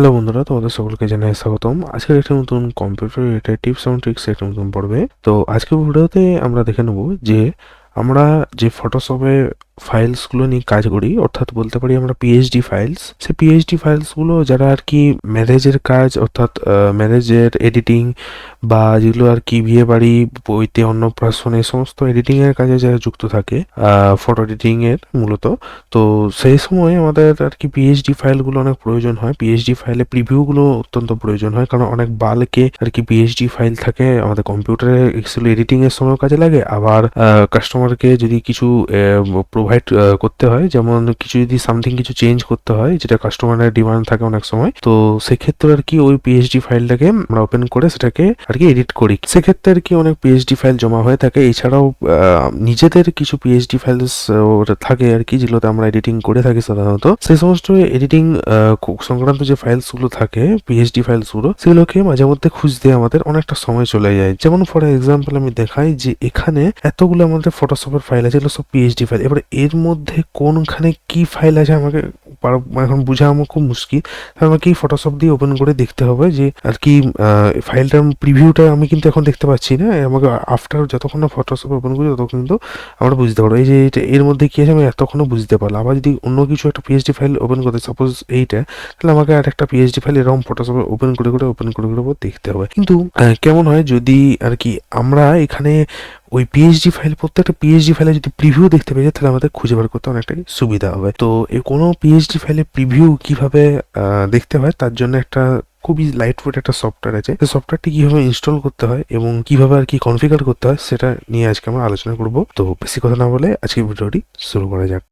Hello বন্ধুরা, তোমাদের সকলকে জানাই স্বাগতম। আজকের একটা নতুন কম্পিউটার রিলেটেড টিপস এবং ট্রিক্স একটা নতুন পড়বে তো আজকের ভিডিওতে আমরা দেখে নেব যে আমরা যে ফটোশপে ফাইলসগুলো নিয়ে কাজ করি, অর্থাৎ বলতে পারি আমরা পিএইচডি ফাইলস সেই পিএইচডি ফাইলসগুলো যারা আর কি ম্যারেজের কাজ, অর্থাৎ ম্যারেজের এডিটিং বা যেগুলো আর কি বিয়ে বাড়ি, বইতে অন্নপ্রাশন, এই সমস্ত এডিটিংয়ের কাজে যারা যুক্ত থাকে ফটো এডিটিংয়ের মূলত, তো সেই সময় আমাদের আর কি পিএইচডি ফাইলগুলো অনেক প্রয়োজন হয়। পিএইচডি ফাইলে প্রিভিউগুলো অত্যন্ত প্রয়োজন হয়, কারণ অনেক বালকে আর কি পিএইচডি ফাইল থাকে, আমাদের কম্পিউটারে এক্সেল এডিটিং এর সময় কাজে লাগে, আবার কাস্টমারকে যদি কিছু প্রোভাইড করতে হয়, যেমন কিছু যদি সামথিং কিছু চেঞ্জ করতে হয়, যেটা কাস্টমারের ডিমান্ড থাকে অনেক সময়, তো সেক্ষেত্রে আর কি ওই পিএইচডি ফাইলটাকে আমরা ওপেন করে সেটাকে আর কি এডিট করি। সেক্ষেত্রে আর কি অনেক পিএইচডি ফাইল জমা হয়ে থাকে। এছাড়াও নিজেদের কিছু পিএইচডি ফাইলস থাকে আর কি, যেগুলোতে আমরা এডিটিং করে থাকি সাধারণত। সেই সমস্ত এডিটিং সংক্রান্ত যে ফাইলসগুলো থাকে পিএইচডি ফাইলসগুলো সেগুলোকে মাঝে মধ্যে খুঁজতে আমাদের অনেকটা সময় চলে যায়। যেমন ফর এক্সাম্পল আমি দেখাই যে এখানে এতগুলো আমাদের ফটোশপের ফাইল আছে, এগুলো সব পিএইচডি ফাইল এবার এর মধ্যে কোনখানে কি ফাইল আছে আমাকে এখন বোঝা আমার খুব মুশকিল। আমাকে এই ফটোশপ দিয়ে ওপেন করে দেখতে হবে যে, আর কি ফাইলটার প্রিভিউটা আমি কিন্তু এখন দেখতে পাচ্ছি না। আমাকে আফটার যতক্ষণ না ফটোশপ ওপেন করি, ততক্ষণ কিন্তু আমরা বুঝতে পারব। এই যে এর মধ্যে কি আছে, আমি এতক্ষণও বুঝতে পারলাম। আবার যদি অন্য কিছু একটা পিএইচডি ফাইল ওপেন করতে সাপোজ এইটা, তাহলে আমাকে আর একটা পিএইচডি ফাইল এরকম ফটোশপে ওপেন করে করে ওপেন করে করে দেখতে হবে। কিন্তু কেমন হয় যদি, আর কি, আমরা এখানে ওই পিএইচডি ফাইল প্রত্যেকটা পিএইচডি ফাইলে যদি প্রিভিউ দেখতে পেয়ে যায় তাহলে আমাদের খুঁজে বার করতে অনেকটাই সুবিধা হবে। তো এই কোনো পিএইচডি ফাইলে প্রিভিউ কীভাবে দেখতে হয়, তার জন্য একটা খুবই লাইট ফুট একটা সফটওয়্যার আছে। সেই সফটওয়্যারটি কীভাবে ইনস্টল করতে হয় এবং কীভাবে আর কি কনফিগার করতে হয়, সেটা নিয়ে আজকে আমরা আলোচনা করব। তো বেশি কথা না বলে আজকে ভিডিওটি শুরু করা যাক।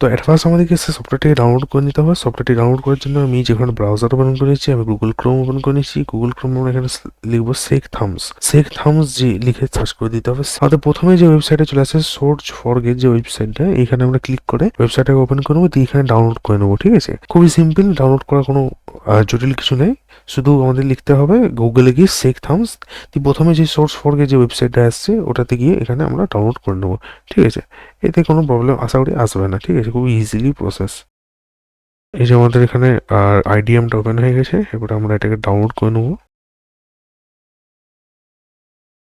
তো অ্যাডভান্স আমাদেরকে সে সফটওয়্যারটি ডাউনলোড করে নিতে হবে। সফটওয়্যারটি ডাউনলোড করার জন্য আমি যেখানে ব্রাউজার ওপেন করেছি, আমি গুগল ক্রোম ওপেন করে নিচ্ছি গুগল ক্রোম আমরা এখানে লিখব শেখ থামস শেখ থামস যে লিখে সার্চ করে দিতে হবে। আমাদের প্রথমে যে ওয়েবসাইটে চলে আসে সোর্স ফর গেট যে ওয়েবসাইটটা এখানে আমরা ক্লিক করে ওয়েবসাইটটাকে ওপেন করে নেব দিয়ে এখানে ডাউনলোড করে নেব, ঠিক আছে? খুবই সিম্পল ডাউনলোড করার কোনো জটিল কিছু নেই। শুধু আমাদের লিখতে হবে গুগলে গিয়ে শেখ থামস প্রথমে যে সোর্স ফর গেট যে ওয়েবসাইটটা আসছে, ওটাতে গিয়ে এখানে আমরা ডাউনলোড করে নেব, ঠিক আছে? এতে কোনো প্রবলেম আশা করি আসবে না, ঠিক আছে? খুবই ইজিলি প্রসেস এই যে আমাদের এখানে, আর আইডিএমটা ওপেন হয়ে গেছে এবার আমরা এটাকে ডাউনলোড করে নেব।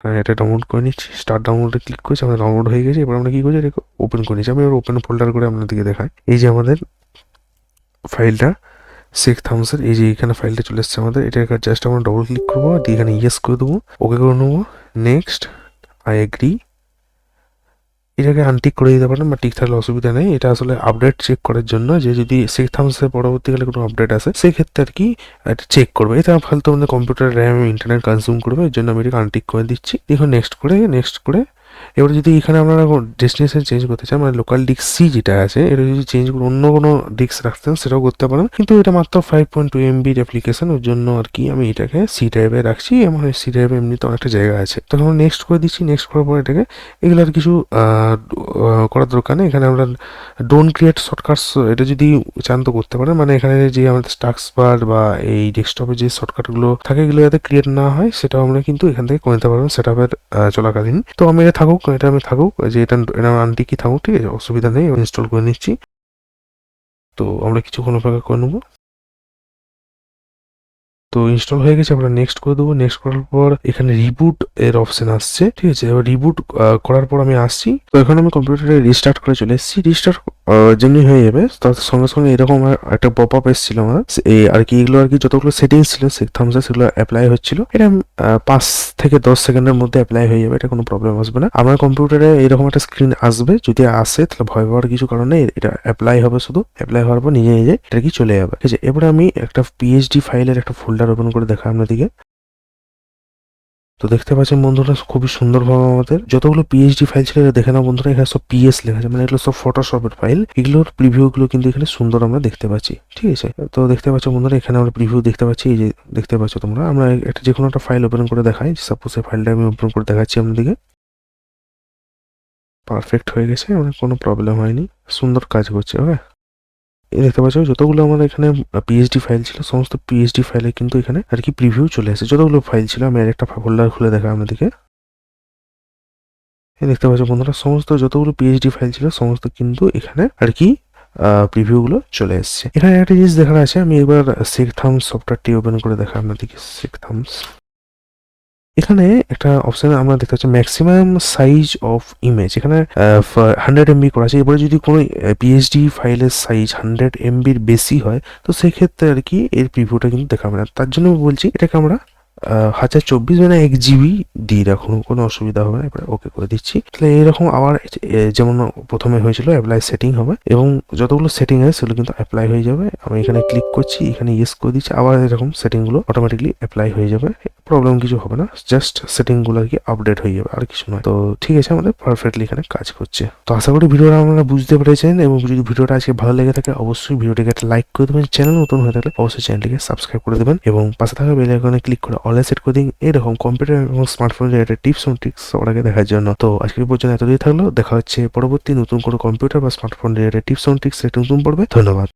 হ্যাঁ এটা ডাউনলোড করে নিচ্ছি স্টার্ট ডাউনলোডে ক্লিক করছি, আমাদের ডাউনলোড হয়ে গেছে, এবার আমরা কী করছি? এটাকে ওপেন করে নিচ্ছি। আমি এবার ওপেন ফোল্ডার করে আপনাদেরকে দেখাই। এই যে আমাদের ফাইলটা সিক্স থাউজেন্ড এই যে এখানে ফাইলটা চলে এসছে আমাদের এটা জাস্ট আমরা ডবল ক্লিক করব, দিয়ে এখানে ইয়েস করে দেবো ওকে করে নেব। নেক্সট আই এগ্রি এটাকে আনটিক করে দিতে পারেন, বা টিক থাকলে অসুবিধা নেই। এটা আসলে আপডেট চেক করার জন্য যে যদি সিক্স থামসের পরবর্তীকালে কোনো আপডেট আসে, সেক্ষেত্রে আর কি এটা চেক করবে। এটা ফালতু আমাদের কম্পিউটার র্যাম ইন্টারনেট কনজিউম করবে, এর জন্য আমি এটাকে আনটিক করে দিচ্ছি। দেখুন নেক্সট করে নেক্সট করে এবার যদি এখানে আপনারা ডেস্টিনেশন চেঞ্জ করতে চান মানে লোকাল ডিস্ক সি যেটা আছে, এটা যদি চেঞ্জ করে অন্য কোনো ডিস্ক রাখতেন, সেটাও করতে পারেন। কিন্তু এটা মাত্র ফাইভ পয়েন্ট টু এমবির অ্যাপ্লিকেশন ওর জন্য আর কি আমি এটাকে সি টাইপে রাখছি, এবং সি টাইপে এমনিতে অনেকটা জায়গা আছে। তো আমরা নেক্সট করে দিচ্ছি নেক্সট করার পর এটাকে, এগুলো আর কিছু করার দরকার নেই। এখানে আমরা ডোন্ট ক্রিয়েট শর্টকাটস এটা যদি চান তো করতে পারেন। মানে এখানে যে আমাদের স্টাক্স বার বা এই ডেস্কটপে যে শর্টকাটগুলো থাকে, এগুলো যাতে ক্রিয়েট না হয়, সেটাও আমরা কিন্তু এখান থেকে করে নিতে পারবেন সেট আপের চলাকালীন। তো আমি এটা থাকুক এটা আমি থাকুক, যে এটা এটা আনটি কি থাকুক, ঠিক আছে, অসুবিধা নেই ইনস্টল করে নিচ্ছি। তো আমরা কিছুক্ষণ অপেক্ষা করে নেব। তো ইনস্টল হয়ে গেছে, আমরা নেক্সট করে দেবো। নেক্সট করার পর এখানে রিবুট এর অপশন আসছে, ঠিক আছে? এবার রিবুট করার পর আমি আসছি। তো এখন আমি কম্পিউটারে রিস্টার্ট করে চলে এসেছি। রিস্টার্ট যেমনি হয়ে যাবে, তার সঙ্গে সঙ্গে এরকম একটা পপ আপ এসেছিল আমার। এই আর কি, এগুলো আর কি যতগুলো সেটিংস ছিল থামসে সেগুলো অ্যাপ্লাই হচ্ছিল। এটা পাঁচ থেকে দশ সেকেন্ডের মধ্যে অ্যাপ্লাই হয়ে যাবে, এটা কোনো প্রবলেম আসবে না। আমার কম্পিউটারে এরকম একটা স্ক্রিন আসবে, যদি আসে, তাহলে ভয় পাওয়ার কিছু কারণে এটা অ্যাপ্লাই হবে শুধু। অ্যাপ্লাই হওয়ার পর নিজে নিজে এটা কি চলে যাবে। ঠিক আছে এবারে আমি একটা পিএইচডি ফাইলের একটা ফোল্ডার ওপেন করে দেখা আপনাদেরকে। তো দেখতে পাচ্ছেন বন্ধুরা, খুবই সুন্দরভাবে আমাদের যতগুলো পিএইচডি ফাইল ছিল দেখে নাও বন্ধুরা, এখানে সব পিএস লেখা আছে মানে এগুলো সব ফটোশপের ফাইল এগুলোর প্রিভিউ গুলো কিন্তু এখানে সুন্দর আমরা দেখতে পাচ্ছি, ঠিক আছে? তো দেখতে পাচ্ছ বন্ধুরা, এখানে আমরা প্রিভিউ দেখতে পাচ্ছি, এই যে দেখতে পাচ্ছ তোমরা, আমরা একটা যে কোনো একটা ফাইল ওপেন করে দেখাই সাপোজ এই ফাইলটা আমি ওপেন করে দেখাচ্ছি আপনাদেরকে। পারফেক্ট হয়ে গেছে মানে কোনো প্রবলেম হয়নি, সুন্দর কাজ করছে ওকে দেখতে পাচ্ছ যতগুলো আমার এখানে পিএইচডি ফাইল ছিল, সমস্ত পিএইচডি ফাইলে কিন্তু এখানে আর কি প্রিভিউ চলে আসে যতগুলো ফাইল ছিল, আমি আর একটা ফোল্ডার খুলে দেখা আপনাদেরকে। দেখতে পাচ্ছ বন্ধুরা, সমস্ত যতগুলো পিএইচডি ফাইল ছিল, সমস্ত কিন্তু এখানে আর কি প্রিভিউগুলো চলে এসছে। এখানে একটা জিনিস দেখার আছে, আমি এবার সেক থামস সফটওয়্যারটি ওপেন করে দেখা আপনাদেরকে। সেক থামস এখানে একটা অপশন আমরা দেখতে পাচ্ছি ম্যাক্সিমাম সাইজ অফ ইমেজ এখানে হান্ড্রেড এমবি করা আছে। এরপরে যদি কোনো পিএইচডি ফাইলের সাইজ হান্ড্রেড এমবির বেশি হয়, তো সেক্ষেত্রে আর কি এর প্রিভিউটা কিন্তু দেখাবে না। তার জন্য বলছি এটাকে আমরা হাজার চব্বিশ মানে এক জিবি দিয়ে রাখুন কোনো অসুবিধা হবে না, এবারে ওকে করে দিচ্ছি। তাহলে এরকম আবার যেমন প্রথমে হয়েছিল অ্যাপ্লাই সেটিং হবে, এবং যতগুলো সেটিং আছে সেগুলো কিন্তু অ্যাপ্লাই হয়ে যাবে। আমি এখানে ক্লিক করছি, এখানে ইয়েস করে দিচ্ছি, আবার এরকম সেটিংগুলো অটোমেটিকলি অ্যাপ্লাই হয়ে যাবে। প্রবলেম কিছু হবে না জাস্ট সেটিংগুলো আর কি আপডেট হয়ে যাবে, আর কিছু নয়। তো ঠিক আছে, আমাদের পারফেক্টলি এখানে কাজ করছে। তো আশা করি ভিডিওটা আপনারা বুঝতে পেরেছেন, এবং যদি ভিডিওটা আজকে ভালো লেগে থাকে, অবশ্যই ভিডিওটিকে একটা লাইক করে দেবেন। চ্যানেল নতুন হয়ে থাকলে অবশ্যই চ্যানেলটিকে সাবস্ক্রাইব করে দেবেন, এবং পাশে থাকা বেল আইকনে ক্লিক করে অলে সেট দিন এরকম কম্পিউটার এবং স্মার্টফোন রিলেটেড টিপস এবং ট্রিক্স আগে দেখার জন্য। তো আজকের পর্যন্ত এতদিন থাকল, দেখা হচ্ছে পরবর্তী নতুন কোনো কম্পিউটার বা স্মার্টফোন রিলেটেড টিপস এবং ট্রিক্স একটু নতুন পড়বে ধন্যবাদ।